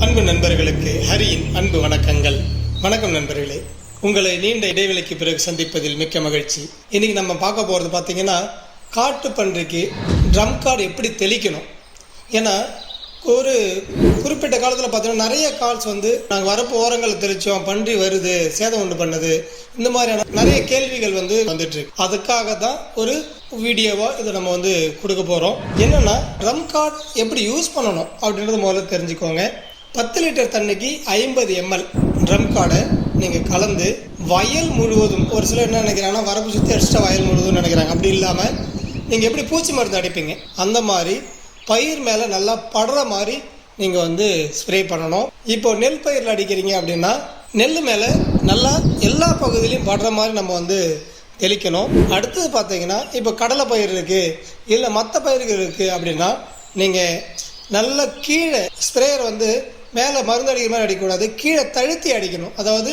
அன்பு நண்பர்களுக்கு ஹரியின் அன்பு வணக்கங்கள். வணக்கம் நண்பர்களே. உங்களை நீண்ட இடைவெளிக்கு பிறகு சந்திப்பதில் மிக்க மகிழ்ச்சி. இன்னைக்கு நம்ம பார்க்க போகிறது பார்த்தீங்கன்னா காட்டு பன்றிக்கு ட்ரம் கார்டு எப்படி தெளிக்கணும்? ஏன்னா ஒரு குறிப்பிட்ட காலத்தில் பார்த்தீங்கன்னா நிறைய கால்ஸ் வந்து நாங்கள் வரப்பு ஓரங்களை தெளித்தோம் பன்றி வருது சேதம் உண்டு பண்ணுது இந்த மாதிரியான நிறைய கேள்விகள் வந்து வந்துட்டுருக்கு. அதுக்காக தான் ஒரு வீடியோவாக இதை நம்ம வந்து கொடுக்க போகிறோம் என்னென்னா ட்ரம் கார்டு எப்படி யூஸ் பண்ணணும் அப்படின்றது முதல்ல தெரிஞ்சுக்கோங்க. பத்து லிட்டர் தண்ணிக்கு ஐம்பது எம்எல் ட்ரம் கார்டை நீங்கள் கலந்து வயல் முழுவதும் ஒரு சிலர் என்ன நினைக்கிறாங்கன்னா வரப்பு சுற்றி அடிச்சிட்டா வயல் முழுவதும் நினைக்கிறாங்க. அப்படி இல்லாமல் நீங்கள் எப்படி பூச்சி மருந்து அடிப்பீங்க? அந்த மாதிரி பயிர் மேலே நல்லா படுற மாதிரி நீங்கள் வந்து ஸ்ப்ரே பண்ணணும். இப்போ நெல் பயிரில் அடிக்கிறீங்க அப்படின்னா நெல் மேலே நல்லா எல்லா பகுதியிலையும் படுற மாதிரி நம்ம வந்து தெளிக்கணும். அடுத்தது பார்த்தீங்கன்னா இப்போ கடலை பயிர் இருக்குது இல்லை மற்ற பயிர்கள் இருக்குது அப்படின்னா நீங்கள் நல்ல கீழே ஸ்ப்ரேயர் வந்து மேலே மருந்து அடிக்கிற மாதிரி அடிக்கக்கூடாது. கீழே தழுத்தி அடிக்கணும். அதாவது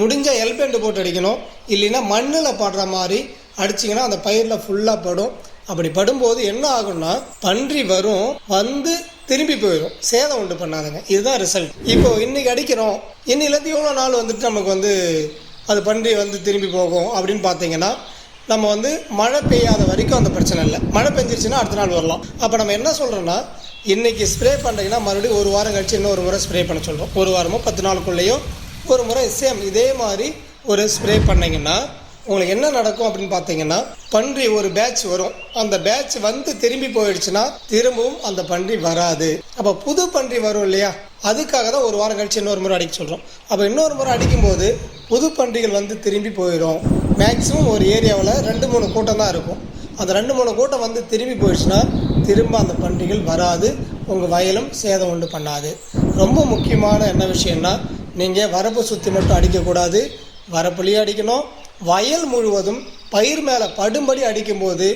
முடிஞ்ச எல்பெண்டு போட்டு அடிக்கணும். இல்லைன்னா மண்ணில் படுற மாதிரி அடிச்சிங்கன்னா அந்த பயிரில் ஃபுல்லாக படும். அப்படி படும்போது என்ன ஆகும்னா பன்றி வரும் வந்து திரும்பி போயிடும். சேதம் உண்டு பண்ணாதுங்க. இதுதான் ரிசல்ட் இப்போ இன்னைக்கு அடிக்கிறோம். இன்னிலேருந்து எவ்வளோ நாள் வந்துட்டு நமக்கு வந்து அது பன்றி வந்து திரும்பி போகும் அப்படின்னு பார்த்தீங்கன்னா நம்ம வந்து மழை பெய்யாத வரைக்கும் அந்த பிரச்சனை இல்லை. மழை பெஞ்சிருச்சுன்னா அடுத்த நாள் வரலாம். அப்போ நம்ம என்ன சொல்கிறோன்னா இன்னைக்கு ஸ்ப்ரே பண்ணுறீங்கன்னா மறுபடியும் ஒரு வாரம் கழிச்சு இன்னொரு முறை ஸ்ப்ரே பண்ண சொல்கிறோம் ஒரு வாரமோ பத்து நாளுக்குள்ளேயோ ஒரு முறை சேம் இதே மாதிரி ஒரு ஸ்ப்ரே பண்ணிங்கன்னா உங்களுக்கு என்ன நடக்கும் அப்படின்னு பார்த்தீங்கன்னா பன்றி ஒரு பேட்ச் வரும். அந்த பேட்ச் வந்து திரும்பி போயிடுச்சுன்னா திரும்பவும் அந்த பன்றி வராது. அப்போ புது பன்றி வரும் இல்லையா? அதுக்காக தான் ஒரு வாரம் கழிச்சு இன்னொரு முறை அடிக்க சொல்கிறோம் அப்போ இன்னொரு முறை அடிக்கும்போது புது பன்றிகள் வந்து திரும்பி போயிடும். மேக்ஸிமம் ஒரு ஏரியாவில் ரெண்டு மூணு கூட்டம் தான் இருக்கும். அந்த ரெண்டு மூணு கூட்டம் வந்து திரும்பி போயிடுச்சுன்னா திரும்ப அந்த பன்றிகள் வராது. உங்கள் வயலும் சேதம் உண்டு பண்ணாது. ரொம்ப முக்கியமான என்ன விஷயம்னா நீங்கள் வரப்பு சுற்றி மட்டும் அடிக்கக்கூடாது. வரப்புலேயும் அடிக்கணும். வயல் முழுவதும் பயிர் மேலே படும்படி அடிக்கும்போது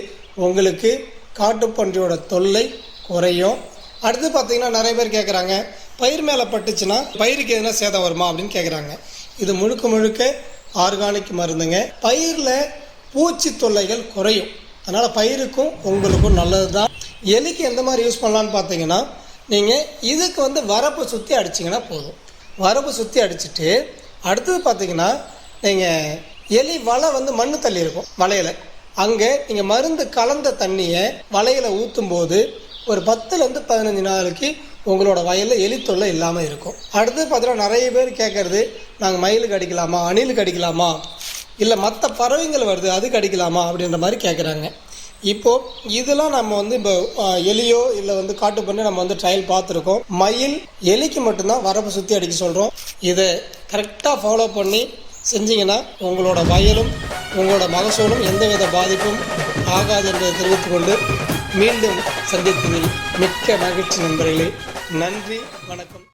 உங்களுக்கு காட்டுப்பன்றியோட தொல்லை குறையும். அடுத்து பார்த்தீங்கன்னா நிறைய பேர் கேட்குறாங்க பயிர் மேலே பட்டுச்சுன்னா பயிருக்கு எதுனா சேதம் வருமா? அப்படின்னு கேட்குறாங்க இது முழுக்க முழுக்க ஆர்கானிக் மருந்துங்க. பயிரில் பூச்சி தொல்லைகள் குறையும். அதனால் பயிருக்கும் உங்களுக்கும் நல்லது தான் எலிக்கு எந்த மாதிரி யூஸ் பண்ணலான்னு பார்த்தீங்கன்னா நீங்கள் இதுக்கு வந்து வரப்பு சுற்றி அடிச்சிங்கன்னா போதும். வரப்பு சுற்றி அடிச்சுட்டு அடுத்தது பார்த்தீங்கன்னா நீங்கள் எலி வலை வந்து மண்ணு தள்ளி இருக்கும் வலையில். அங்கே நீங்கள் மருந்து கலந்த தண்ணியை வலையில் ஊற்றும் போது ஒரு பத்துலேருந்து பதினஞ்சு நாளைக்கு உங்களோட வயலில் எலி தொல்லை இல்லாமல் இருக்கும். அடுத்து பார்த்தீங்கன்னா நிறைய பேர் கேட்குறது நாங்கள் மயிலுக்கு அடிக்கலாமா அணிலுக்கு அடிக்கலாமா இல்லை மற்ற பறவைகள் வருது அதுக்கு அடிக்கலாமா அப்படின்ற மாதிரி கேட்குறாங்க இப்போது இதெல்லாம் நம்ம வந்து இப்போ எலியோ இல்லை வந்து காட்டு பண்ணி நம்ம வந்து ட்ரையல் பார்த்துருக்கோம். மயில் எலிக்கு மட்டும்தான் வரப்பு சுற்றி அடிக்க சொல்கிறோம் இதை கரெக்டாக ஃபாலோ பண்ணி செஞ்சீங்கன்னா உங்களோட வயலும் உங்களோட மகசூலும் எந்தவித பாதிப்பும் ஆகாது என்பதை தெரிவித்துக் கொண்டு மீண்டும் சந்தித்ததில் மிக்க மகிழ்ச்சி நண்பர்களே. நன்றி வணக்கம்.